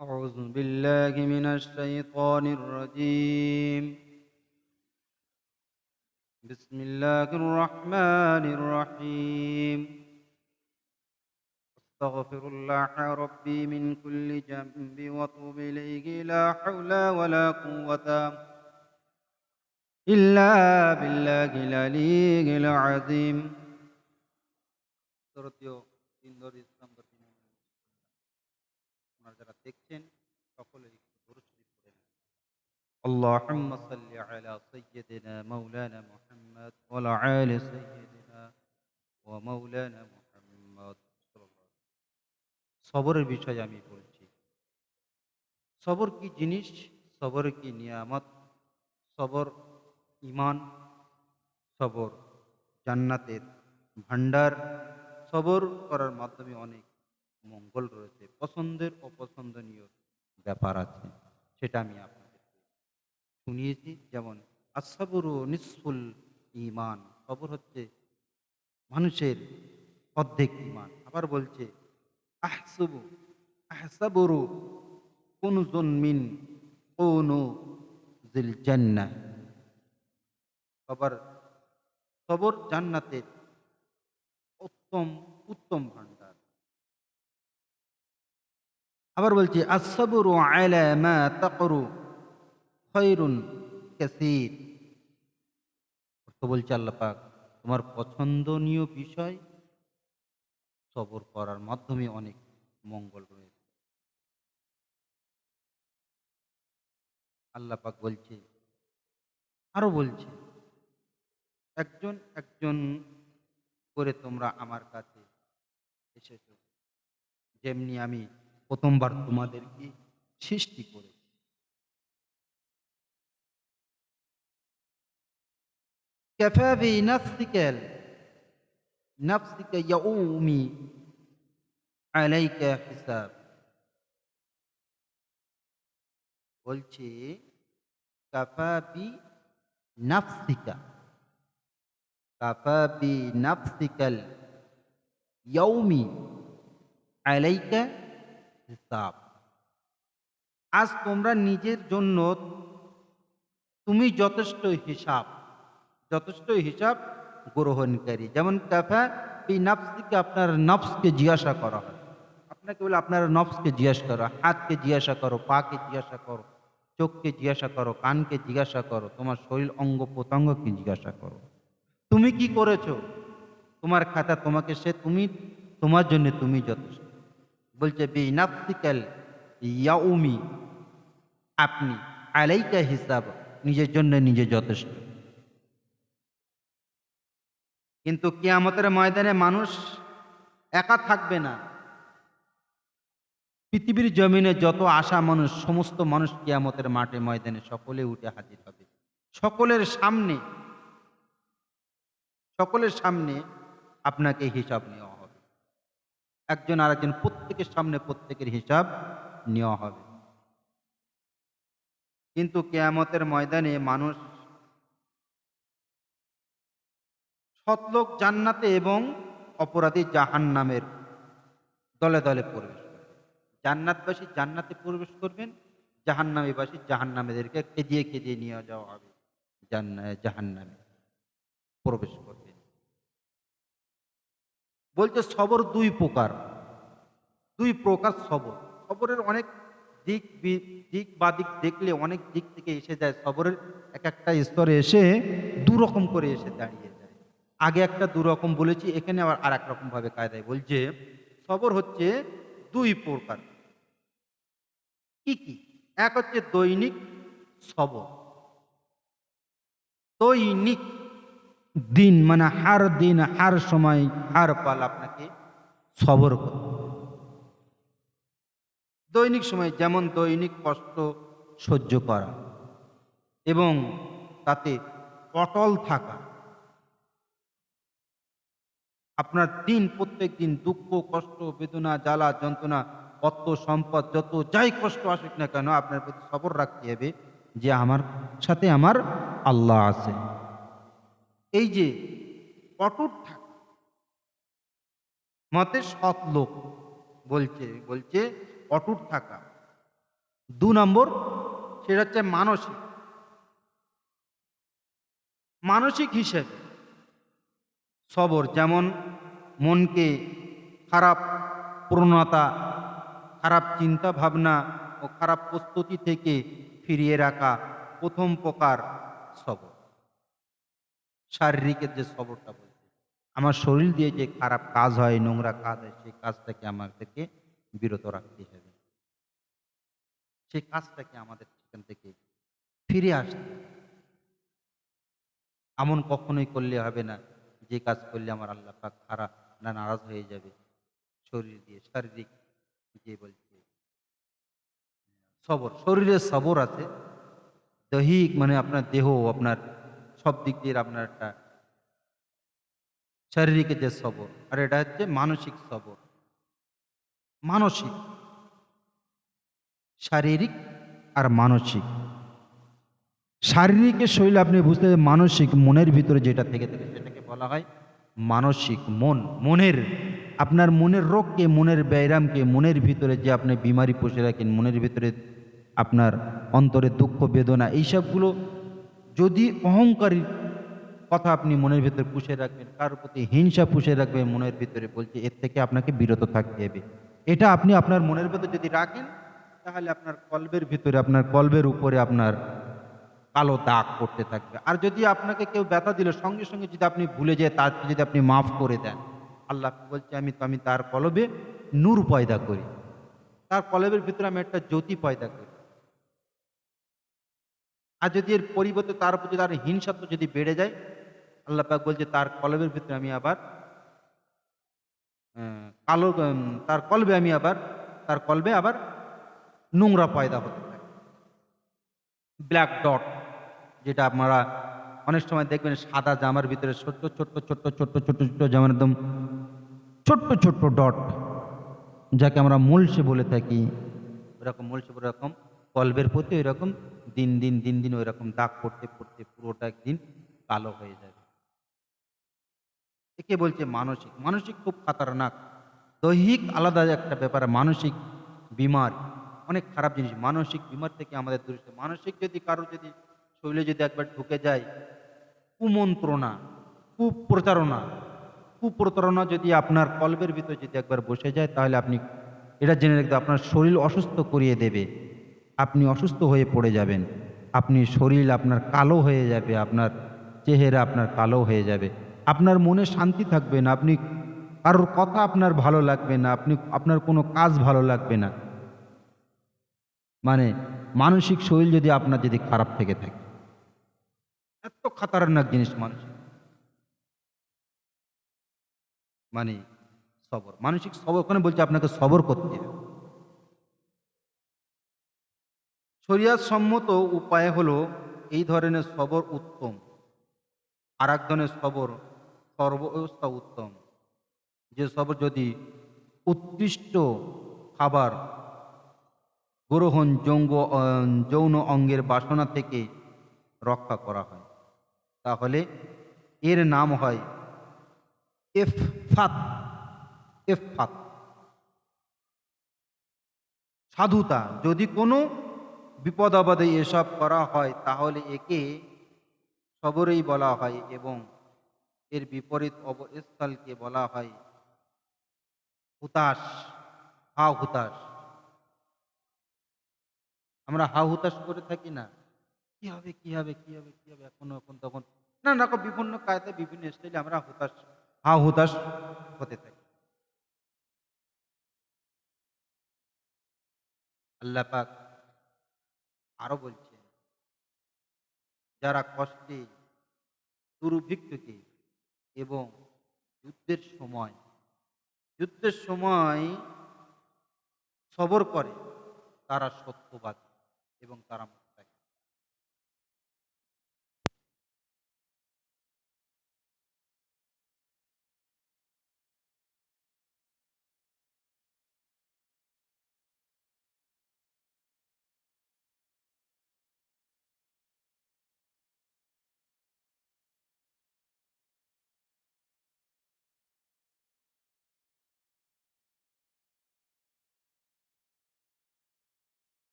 أعوذ بالله من الشيطان الرجيم. بسم الله الرحمن الرحيم. أستغفر الله ربي من كل ذنب وأتوب إليه. لا حول ولا قوة إلا بالله العلي العظيم. আপনারা যারা দেখছেন সকলের একটু দরুদ শরীফ পড়ে নেন اللهم صل على سيدنا مولانا محمد وعلى آل سيدنا ومولانا محمد صلى الله عليه وسلم। সবরের বিষয়ে আমি বলছি সবর কি জিনিস সবর কি নিয়ামত সবর ইমান সবর জান্নাতের ভান্ডার সবর করার মাধ্যমে অনেক মঙ্গল রয়েছে, পছন্দের অপছন্দনীয় ব্যাপার আছে, সেটা আমি আপনাদেরকে শুনিয়েছি। যেমন আসাবুরু নিসফুল ইমান সবর হচ্ছে মানুষের অর্ধেক ইমান আবার বলছে, আহসবু, আহসাবুরু কোন জন্মিন কোন জিল জান্নাহ আবার সবর জান্নাতের উত্তম উত্তম ভান্ডার। আবার বলছি আসবরু আলা তাকরু খৈরুন কাসীর। অর্থ বলছে আল্লাহ পাক, তোমার পছন্দনীয় বিষয় সবর করার মাধ্যমে অনেক মঙ্গল রয়েছে। আল্লাহ পাক বলছে, আরও বলছে, একজন একজন করে তোমরা আমার কাছে এসেছ। যেমনি আমি প্রথমবার তোমাদেরকে সৃষ্টি করে كفى بنفسك نفسك يؤومي عليك حساب বলছে কাফা বি নাফসিকা কাফা বি নাফসিকাল ইয়াউমি আলাইকা হিসাব। আজ তোমরা নিজের জন্য তুমি যথেষ্ট হিসাব যথেষ্ট হিসাব গ্রহণকারী। যেমন কাফা বি নাফসিকে, আপনার নফসকে জিজ্ঞাসা করা হয়। আপনাকে বলে, আপনার নফসকে জিজ্ঞাসা করো, হাতকে জিজ্ঞাসা করো, পাকে জিজ্ঞাসা করো, চোখকে জিজ্ঞাসা করো, কানকে জিজ্ঞাসা করো, তোমার শরীর অঙ্গ প্রত্যঙ্গকে জিজ্ঞাসা করো। তুমি কি করেছ? তোমার খাতা তোমাকে সে, তুমি, তোমার জন্য তুমি যথেষ্ট। বলছে বিনাফসিক্যাল ইয়াউমি, আপনি আলাইকা হিসাব, নিজের জন্য নিজে যথেষ্ট। কিন্তু কিয়ামতের ময়দানে মানুষ একা থাকবে না। পৃথিবীর জমিনে যত আশা মানুষ, সমস্ত মানুষ কিয়ামতের মাঠে ময়দানে সকলে উঠে হাজির হবে। সকলের সামনে সকলের সামনে আপনাকে হিসাব নেওয়া একজন আরেকজন প্রত্যেকের সামনে প্রত্যেকের হিসাব নেওয়া হবে। কিন্তু কেয়ামতের ময়দানে মানুষ সৎলোক জান্নাতে এবং অপরাধী জাহান নামের দলে দলে প্রবেশ করবে। জান্নাতবাসী জান্নাতে প্রবেশ করবেন, জাহান্নামীবাসী জাহান্নামীদেরকে খেদিয়ে খেদিয়ে নিয়ে যাওয়া হবে জাহান্নামে প্রবেশ করবে। বলছে সবর দুই প্রকার। দুই প্রকার সবর। সবরের অনেক দিক দিক বা দিক দেখলে অনেক দিক থেকে এসে যায়। সবরের এক একটা স্তরে এসে দু রকম করে এসে দাঁড়িয়ে যায়। আগে একটা দু রকম বলেছি, এখানে আবার আর এক রকম ভাবে কায়দায় বলছে, সবর হচ্ছে দুই প্রকার। কি কি? এক হচ্ছে দৈনিক সবর। দৈনিক দিন মানে হার দিন, হার সময়, হার পাল আপনাকে সবর করতে দৈনিক সময় যেমন দৈনিক কষ্ট সহ্য করা এবং তাতে অটল থাকা, আপনার দিন, প্রত্যেক দিন দুঃখ, কষ্ট, বেদনা, জ্বালা, যন্ত্রণা, অর্থ, সম্পদ, যত যাই কষ্ট আসুক না কেন, আপনার প্রতি সবর রাখতে হবে যে আমার সাথে আমার আল্লাহ আছে। এই যে অটুট থাকা। মতে সৎ লোক বলছে বলছে অটুট থাকা। দু নম্বর, সেটা হচ্ছে মানসিক। মানসিক হিসেবে। সবর, যেমন মনকে খারাপ প্রণতা খারাপ চিন্তা ভাবনা ও খারাপ প্রস্তুতি থেকে ফিরিয়ে রাখা প্রথম প্রকার সবর। শারীরিকের যে সবরটা বলছে, আমার শরীর দিয়ে যে খারাপ কাজ হয়, নোংরা কাজ হয়, সেই কাজটাকে আমাদেরকে বিরত রাখতে হবে। সেই কাজটাকে আমাদের সেখান থেকে ফিরে আসতে এমন কখনোই করলে হবে না, যে কাজ করলে আমার আল্লাহ পাক খারাপ না নারাজ হয়ে যাবে। শরীর দিয়ে শারীরিক যে বলছে, সবর শরীরের সবর আছে। দৈহিক মানে আপনার দেহ, আপনার সব দিক দিয়ে আপনার একটা শারীরিক যে সবর, আর এটা হচ্ছে মানসিক সবর। মানসিক, শারীরিক আর মানসিক। শারীরিকের শৈলী আপনি বুঝতে মানসিক মনের ভিতরে যেটা থেকে থাকে সেটাকে বলা হয় মানসিক মন। মনের, আপনার মনের রোগকে, মনের ব্যায়ামকে, মনের ভিতরে যে আপনি বিমারি পুষে রাখেন, মনের ভিতরে আপনার অন্তরে দুঃখ, বেদনা, এইসবগুলো যদি অহংকারী কথা আপনি মনের ভিতরে পুষে রাখবেন কার প্রতি হিংসা পুষে রাখবেন মনের ভিতরে বলছে, এর থেকে আপনাকে বিরত থাকতে হবে। এটা আপনি আপনার মনের ভিতরে যদি রাখেন, তাহলে আপনার কলবের ভিতরে, আপনার কলবের উপরে আপনার কালো দাগ করতে থাকবে। আর যদি আপনাকে কেউ ব্যথা দিল, সঙ্গে সঙ্গে যদি আপনি ভুলে যায় তাকে যদি আপনি মাফ করে দেন, আল্লাহ বলছে, আমি তো, আমি তার কলবে নূর পয়দা করি। তার কলবের ভিতরে আমি একটা জ্যোতি পয়দা করি। আর যদি এর পরিবর্তে তার উপর যদি আর হিংসাত্ব যদি বেড়ে যায়, আল্লাহ পাক বলছে তার কলবের ভিতরে আমি আবার কালো তার কলবে আমি আবার, তার কলবে আবার নোংরা পয়দা হতে থাকে। ব্ল্যাক ডট যেটা আপনারা অনেক সময় দেখবেন সাদা জামার ভিতরে ছোট্ট ছোট্ট ছোট্ট ছোট্ট ছোট্ট ছোট্ট জামার একদম ছোট্ট ছোট্ট ডট যাকে আমরা মলসে বলে থাকি। ওরকম মলসে ওরকম কলবের প্রতি ওইরকম দিন দিন দিন দিন ওইরকম দাগ পড়তে পড়তে পুরোটা একদিন কালো হয়ে যাবে। একে বলছে মানসিক। মানসিক খুব খাতারনাক। দৈহিক আলাদা একটা ব্যাপার, মানসিক বিমার। অনেক খারাপ জিনিস। মানসিক বিমার থেকে আমাদের দূরে মানসিক যদি কারও যদি শরীরে যদি একবার ঢুকে যায়, কুমন্ত্রণা, কুপ্রচারণা, কুপ্রতারণা যদি আপনার কলবের ভিতরে যদি একবার বসে যায়, তাহলে আপনি, এটা জেনে রাখতে আপনার শরীর অসুস্থ করিয়ে দেবে। আপনি অসুস্থ হয়ে পড়ে যাবেন। আপনি শরীর আপনার কালো হয়ে যাবে, আপনার চেহারা আপনার কালো হয়ে যাবে। আপনার মনে শান্তি থাকবে না, আপনি কারোর কথা আপনার ভালো লাগবে না, আপনি আপনার কোনো কাজ ভালো লাগবে না। মানে মানসিক শরীর যদি আপনার যদি খারাপ থেকে থাকে। এত খাতারনাক জিনিস মানসিক মানে সবর, মানসিক সবর, ওখানে বলছে আপনাকে সবর করতে হবে। সম্মত উপায় হলো এই ধরনের সবর উত্তম। আর এক ধরনের সবর সর্বাবস্থা উত্তম। যে সবর যদি উৎকৃষ্ট খাবার গ্রহণ যৌঙ্গ যৌন অঙ্গের বাসনা থেকে রক্ষা করা হয়, তাহলে এর নাম হয় এফফাত এফফাত। সাধুতা, যদি কোনো বিপদ আপদে এসব করা হয়, তাহলে একে সবরেই বলা হয় এবং এর বিপরীত অবস্থলকে বলা হয় হুতাশ হা হুতাশ। আমরা হা হুতাশ করে থাকি না। কি হবে কি হবে কি হবে কি হবে? এখন এখন তখন না না বিভিন্ন কায়দে বিভিন্ন স্টাইলে আমরা হুতাশ হা হুতাশ হতে থাকি। আল্লাহ পাক আরও বলছেন, যারা কষ্টে, দুর্ভিক্ষকে এবং যুদ্ধের সময় যুদ্ধের সময় সবর করে, তারা সত্যবাদী এবং তারা